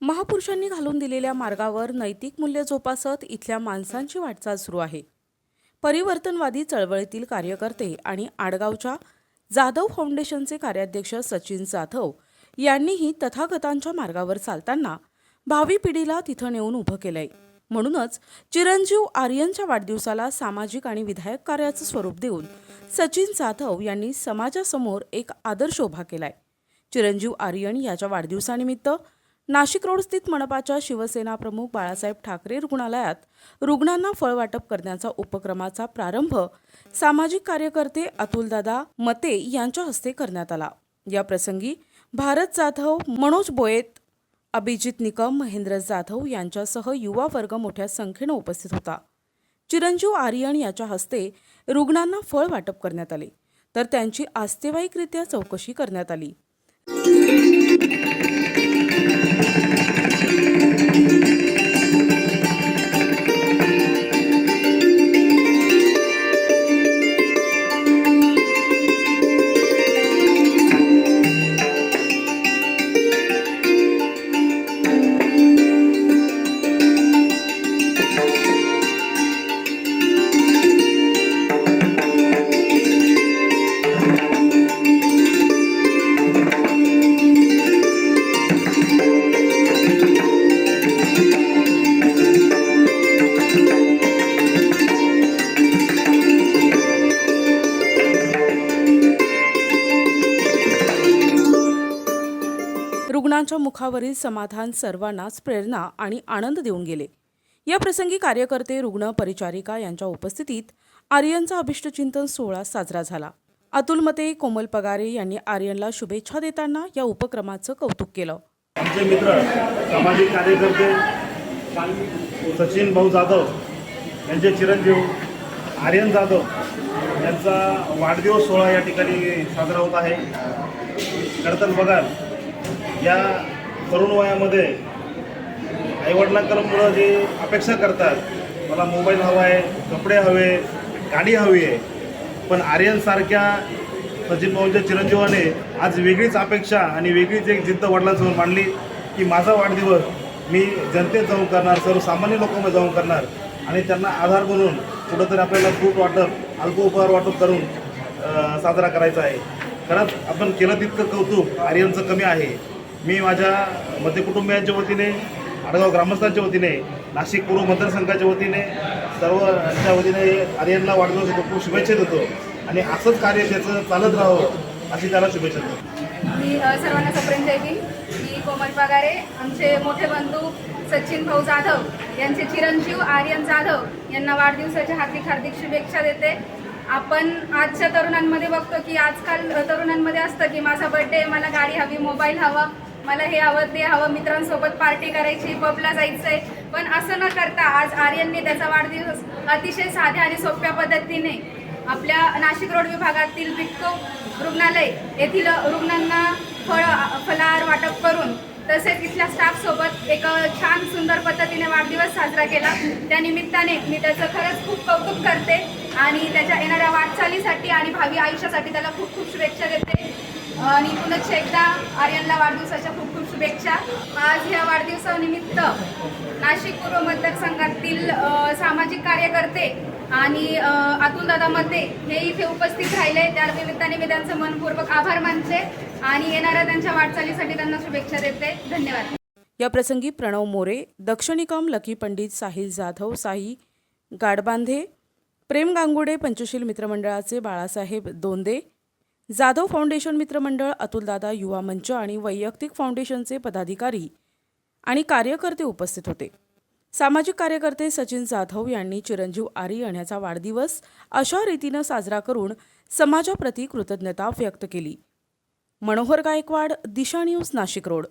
महापुरुषांनी घालून दिलेल्या मार्गावर नैतिक मूल्य जोपासत इथल्या माणसांची वाटचाल सुरू आहे. परिवर्तनवादी चळवळीतील कार्यकर्ते आणि आडगावच्या जाधव फाउंडेशनचे कार्याध्यक्ष सचिन जाधव यांनीही तथागतांच्या मार्गावर चालताना भावी पिढीला तिथं नेऊन उभं केलंय. म्हणूनच चिरंजीव आर्यनच्या वाढदिवसाला सामाजिक आणि विधायक कार्याचं स्वरूप देऊन सचिन जाधव यांनी समाजासमोर एक आदर्श उभा केलाय. चिरंजीव आर्यन याच्या वाढदिवसानिमित्त नाशिक रोड स्थित मनपाच्या शिवसेना प्रमुख बाळासाहेब ठाकरे रुग्णालयात रुग्णांना फळ वाटप करण्याचा उपक्रमाचा प्रारंभ सामाजिक कार्यकर्ते अतुलदादा मते यांच्या हस्ते करण्यात आला. या प्रसंगी भारत जाधव मनोज बोयत अभिजित निकम महेंद्र जाधव यांच्यासह युवा वर्ग मोठ्या संख्येनं उपस्थित होता. चिरंजीव आर्यन याच्या हस्ते रुग्णांना फळ वाटप करण्यात आले. तर त्यांची आस्तेवाईकरित्या चौकशी करण्यात आली. रुग्णांच्या मुखावरील समाधान सर्वांनाच प्रेरणा आणि आनंद देऊन गेले. या प्रसंगी कार्यकर्ते रुग्ण परिचारिका यांच्या उपस्थितीत आर्यनचा अभिष्टचिंतन सोहळा साजरा झाला. अतुल मते कोमल पगारे यांनी आर्यनला शुभेच्छा देताना या उपक्रमाचं कौतुक केलं. आमचे मित्र सामाजिक कार्यकर्ते सचिन भाऊ जाधव यांचे चिरंजीव आर्यन जाधव यांचा वाढदिवस सोहळा या ठिकाणी साजरा होत आहे. खरं पगार या तरुण वयामध्ये आईवडिलांकडून जे अपेक्षा करतात मला मोबाईल हवा आहे कपडे हवे गाडी हवी आहे. पण आर्यनसारख्या सचिन भाऊंच्या चिरंजीवाने आज वेगळीच अपेक्षा आणि वेगळीच एक जिद्द वडिलांसमोर मांडली की माझा वाढदिवस मी जनतेत जाऊन करणार सर्वसामान्य लोकांमध्ये जाऊन करणार आणि त्यांना आधार बनून कुठंतरी आपल्याला फ्रूट वाटप अल्प उपहार वाटप करून साजरा करायचा आहे. खरंच आपण केलं तितकं कौतुक आर्यनचं कमी आहे. मी माझ्या मध्य कुटुंबियांच्या वतीने आडगाव ग्रामस्थांच्या वतीने नाशिक पूर्व मतदारसंघाच्या वतीने सर्वच्या वतीने आर्यनला वाढदिवस खूप शुभेच्छा देतो आणि असंच कार्य त्याचं चालत राहावं अशी त्याला शुभेच्छा देतो. मी सर्वांना सप्रेम देवी मी कोमल पगारे आमचे मोठे बंधू सचिन भाऊ जाधव यांचे चिरंजीव आर्यन जाधव यांना वाढदिवसाच्या हार्दिक हार्दिक शुभेच्छा देते. आपण आजच्या तरुणांमध्ये बघतो की आजकाल तरुणांमध्ये असतं की माझा बर्थडे मला गाडी हवी मोबाईल हवा. मला हे हवं ते हवं मित्रांसोबत पार्टी करायची पबला जायचंय. पण असं न करता आज आर्यनने त्याचा वाढदिवस अतिशय साध्या आणि सोप्या पद्धतीने आपल्या नाशिक रोड विभागातील बिटको रुग्णालय येथील रुग्णांना फळ फलाहार वाटप करून तसेच इथल्या स्टाफसोबत एक छान सुंदर पद्धतीने वाढदिवस साजरा केला. त्यानिमित्ताने मी त्याचं खरंच खूप कौतुक करते आणि त्याच्या येणाऱ्या वाटचालीसाठी आणि भावी आयुष्यासाठी त्याला खूप खूप शुभेच्छा देते. आणि पुन्हा एकदा आर्यनला वाढदिवसाच्या खूप खूप शुभेच्छा. आज ह्या वाढदिवसानिमित्त नाशिक पूर्व मतदारसंघातील सामाजिक कार्यकर्ते आणि अतुलदादा मते हे इथे उपस्थित राहिले. त्या निमित्ताने मी त्यांचं मनपूर्वक आभार मानते आणि येणाऱ्या त्यांच्या वाटचालीसाठी त्यांना शुभेच्छा देते. धन्यवाद. या प्रसंगी प्रणव मोरे दक्षिणिकम लकी पंडित साहिल जाधव साई गाडबांधे प्रेम गांगुडे पंचशील मित्रमंडळाचे बाळासाहेब दोंदे जाधव फाउंडेशन मित्रमंडळ अतुलदादा युवा मंच आणि वैयक्तिक फाउंडेशनचे पदाधिकारी आणि कार्यकर्ते उपस्थित होते. सामाजिक कार्यकर्ते सचिन जाधव यांनी चिरंजीव आरी यांचा वाढदिवस अशा रीतीनं साजरा करून समाजाप्रती कृतज्ञता व्यक्त केली. Manohar Gaikwad Disha news Nashik road.